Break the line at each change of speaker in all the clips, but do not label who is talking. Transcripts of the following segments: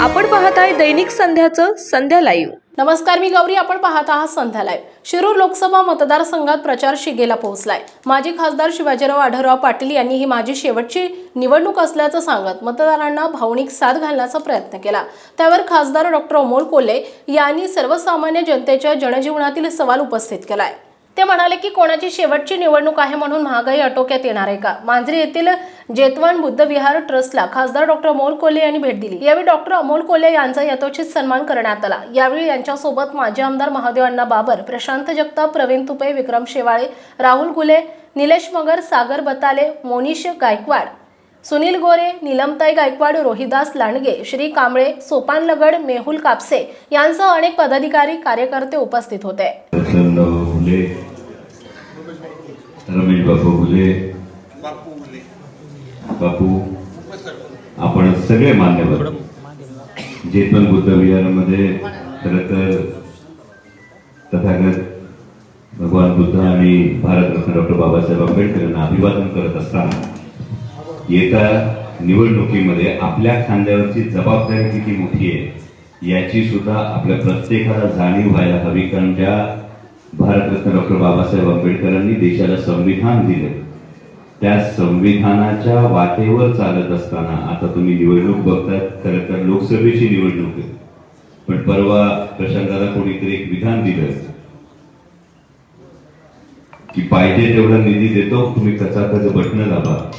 आपण पाहत आहे दैनिक संध्याचं संध्या लाईव्ह
नमस्कार मी गौरी. आपण पाहत आहात संध्या लाईव्ह शिरूर लोकसभा मतदारसंघात प्रचार शिगेला पोहोचलाय. माजी खासदार शिवाजीराव आढळराव पाटील यांनी ही माझी शेवटची निवडणूक असल्याचं सांगत मतदारांना भावनिक साथ घालण्याचा प्रयत्न केला. त्यावर खासदार डॉक्टर अमोल कोल्हे यांनी सर्वसामान्य जनतेच्या जनजीवनातील सवाल उपस्थित केलाय. ते म्हणाले की कोणाची शेवटची निवडणूक आहे म्हणून महागाई आटोक्यात येणार आहे का? मांजरी येथील जेतवान बुद्ध विहार ट्रस्टला खासदार डॉक्टर अमोल कोल्हे यांनी भेट दिली. यावेळी डॉक्टर अमोल कोल्हे यांचा यथोचित सन्मान करण्यात आला. यावेळी यांच्यासोबत माजी आमदार महादेव अण्णा बाबर प्रशांत जगताप प्रवीण तुपे विक्रम शेवाळे राहुल गुले निलेश मगर सागर बताले मोनिश गायकवाड सुनील गोरे निलमताई गायकवाड रोहिदास लांडगे श्री कांबळे सोपान लगड मेहुल कापसे यांसह अनेक पदाधिकारी कार्यकर्ते उपस्थित होते.
फुले बापू आपण सगळे मान्यवर. पण बुद्ध विहारामध्ये खर तर तथागत भगवान बुद्ध आणि भारतरत्न डॉक्टर बाबासाहेब आंबेडकर यांना अभिवादन करत असताना येत्या निवडणुकीमध्ये आपल्या खांद्यावरची जबाबदारी किती मोठी आहे याची सुद्धा आपल्या प्रत्येकाला जाणीव व्हायला हवी कारण ज्या भारतरत्न डॉक्टर बाबासाहेब आंबेडकरांनी देशाला संविधान दिले. त्या संविधानाच्या वाटेवर चालत असताना आता तुम्ही निवडणूक बघतात खरं तर लोकसभेची निवडणूक आहे. पण परवा प्रशांताला कोणीतरी एक विधान दिलं. की पाहिजे तेवढा निधी देतो तुम्ही कचाकच बटणं दाबा.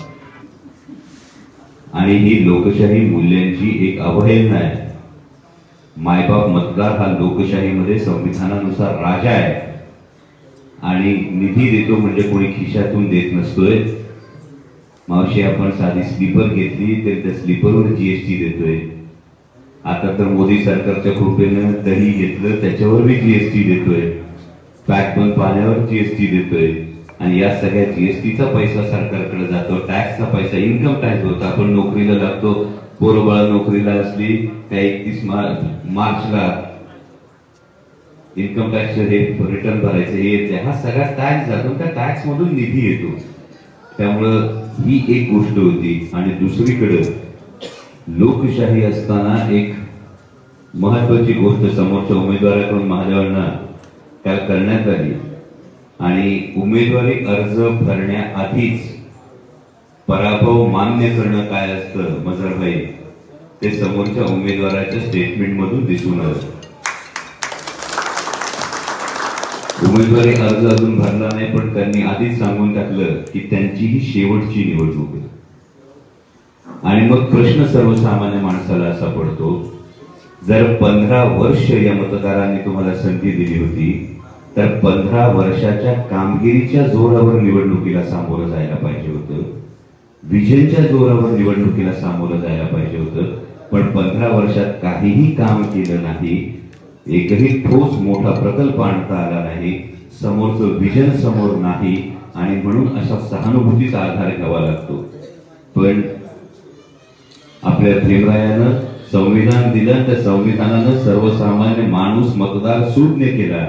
आणि ही लोकशाही मूल्यांची एक अवहेलना आहे. मायबाप मतदार हा लोकशाहीमध्ये संविधानानुसार राजा आहे. आणि निधी देतो म्हणजे कोणी खिशातून देत नसतोय. मावशी आपण साधी स्लीपर घेतली तर त्या स्लीपरवर जीएसटी देतोय. आता तर मोदी सरकारच्या कृपेनं दही घेतलं त्याच्यावर बी जीएसटी देतोय. पॅक बंद पाण्यावर जीएसटी देतोय. आणि या सगळ्या जीएसटीचा पैसा सरकारकडे जातो. टॅक्सचा पैसा इन्कम टॅक्स होता. आपण नोकरीला लागतो. पोरबाळ नोकरीला असली त्या एकतीस मार्चला इन्कम टॅक्स हे रिटर्न भरायचे हे येते हा सगळा टॅक्स जातो त्या टॅक्स मधून निधी येतो. त्यामुळं ही एक गोष्ट होती. आणि दुसरीकडे लोकशाही असताना एक महत्वाची गोष्ट समोरच्या उमेदवाराकडून महादेवांना काल करण्यात आली. आणि उमेदवारी अर्ज भरण्याआधीच पराभव मान्य करणं काय असतं मजरभाई ते समोरच्या उमेदवाराच्या स्टेटमेंट मधून दिसून आलं. उमेदवारी अर्ज अजून भरला नाही पण त्यांनी आधीच सांगून टाकलं की त्यांची ही शेवटची निवडणूक आहे. आणि मग प्रश्न सर्वसामान्य माणसाला असा पडतो जर पंधरा वर्ष या मतदारांनी तुम्हाला संधी दिली होती तर पंधरा वर्षाच्या कामगिरीच्या जोरावर निवडणुकीला सामोरं जायला पाहिजे होतं. विजयच्या जोरावर निवडणुकीला सामोरं जायला पाहिजे होतं. पण पंधरा वर्षात काहीही काम केलं नाही एकही ठोस मोठा प्रकल्प आणता आला नाही समोरचं विजन समोर नाही आणि म्हणून अशा सहानुभूतीचा आधार घ्यावा लागतो. पण आपल्या भीमरायानं संविधान दिलं त्या संविधानानं सर्वसामान्य माणूस मतदार सुज्ञ केला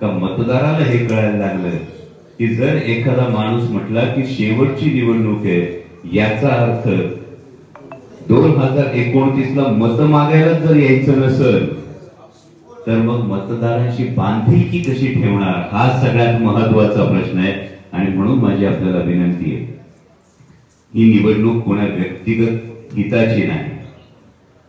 का मतदाराला हे कळायला लागलं की जर एखादा माणूस म्हटला की शेवटची निवडणूक आहे याचा अर्थ दोन हजार एकोणतीस ला मत मागायला जर यायचं नसल तर मग मतदारांची बांधिलकी कशी ठेवणार? हा सगळ्यात महत्त्वाचा प्रश्न आहे. आणि म्हणून माझी आपल्याला विनंती आहे. ही निवडणूक कोणा व्यक्तिगत हिताची नाही.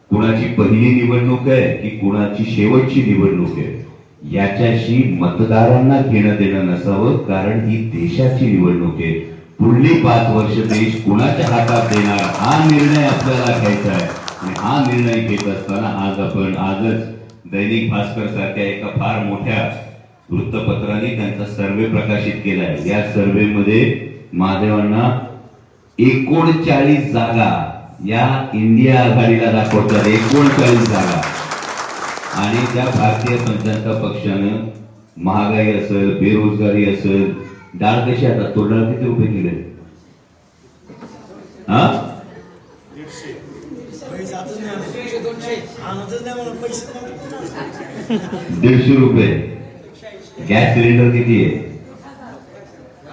कुणाची पहिली निवडणूक आहे की कुणाची शेवटची निवडणूक आहे? याच्याशी मतदारांना घेणं देणं नसावं कारण ही देशाची निवडणूक आहे. पुढली पाच वर्ष देश कुणाच्या हातात देणार हा निर्णय आपल्याला घ्यायचा आहे. आणि हा निर्णय घेत असताना आज आपण आजच दैनिक भास्कर सारख्या एका फार मोठ्या वृत्तपत्राने त्यांचा सर्वे प्रकाशित केला आहे. या सर्वे मध्ये महादेवांना एकोणचाळीस जागा या इंडिया आघाडीला दाखवतात. एकोणचाळीस जागा. आणि त्या भारतीय पंचांचा पक्षानं महागाई असेल बेरोजगारी असेल डाळ कशी आता तो किती रुपये केले आहे? हा दीडशे रुपये. गॅस सिलेंडर किती आहे?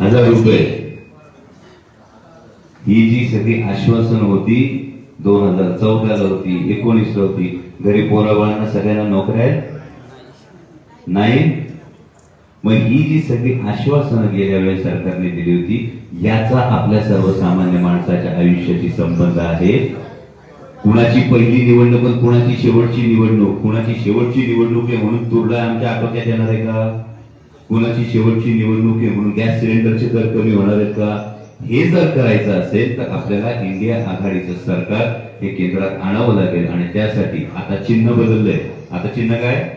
हजार रुपये. ही जी सगळी आश्वासन होती दोन हजार चौदाला होती एकोणीसला होती घरी पोराबाळांना सगळ्यांना नोकऱ्या आहेत? नाही. मग ही जी सगळी आश्वासनं गेल्या वेळेस सरकारने दिली होती याचा आपल्या सर्वसामान्य माणसाच्या आयुष्याशी संबंध आहे. कुणाची पहिली निवडणूक पण कुणाची शेवटची निवडणूक? कुणाची शेवटची निवडणूक आहे म्हणून तुरडा आमच्या आटोक्यात येणार आहे का? कुणाची शेवटची निवडणूक आहे म्हणून गॅस सिलेंडरचे दर कमी होणार आहेत का? हे जर करायचं असेल तर आपल्याला इंडिया आघाडीचं सरकार हे केंद्रात आणावं लागेल आणि त्यासाठी आता चिन्ह बदललंय. आता चिन्ह काय?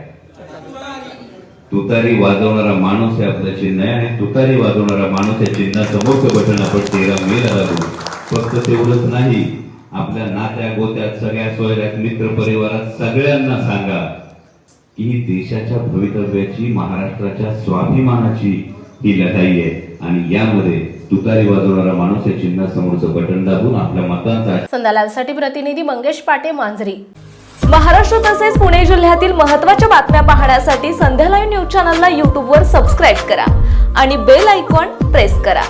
तुतारी वाजवणारा माणूस हे आपलं चिन्ह आहे. आणि तुतारी वाजवणारा माणूस या चिन्हासमोरचं बटन आपण तेरा मेला लागू. फक्त तेवढंच नाही. आपल्या नात्या गोत्यात सगळ्या सोयऱ्यात मित्र परिवारात सगळ्यांना सांगा की ही देशाच्या भवितव्याची महाराष्ट्राच्या स्वाभिमानाची ही लढाई आहे. आणि यामध्ये तुतारी वाजवणारा माणूस या चिन्हासमोरचं बटन दाबून आपल्या मतांचा
संध्या प्रतिनिधी मंगेश पाटे मांजरी.
महाराष्ट्र तसेच पुणे जिल्ह्यातील महत्त्वाच्या बातम्या पाहण्यासाठी संध्या लाईव्ह न्यूज चॅनलला यूट्यूबवर सबस्क्राईब करा आणि बेल आयकॉन प्रेस करा.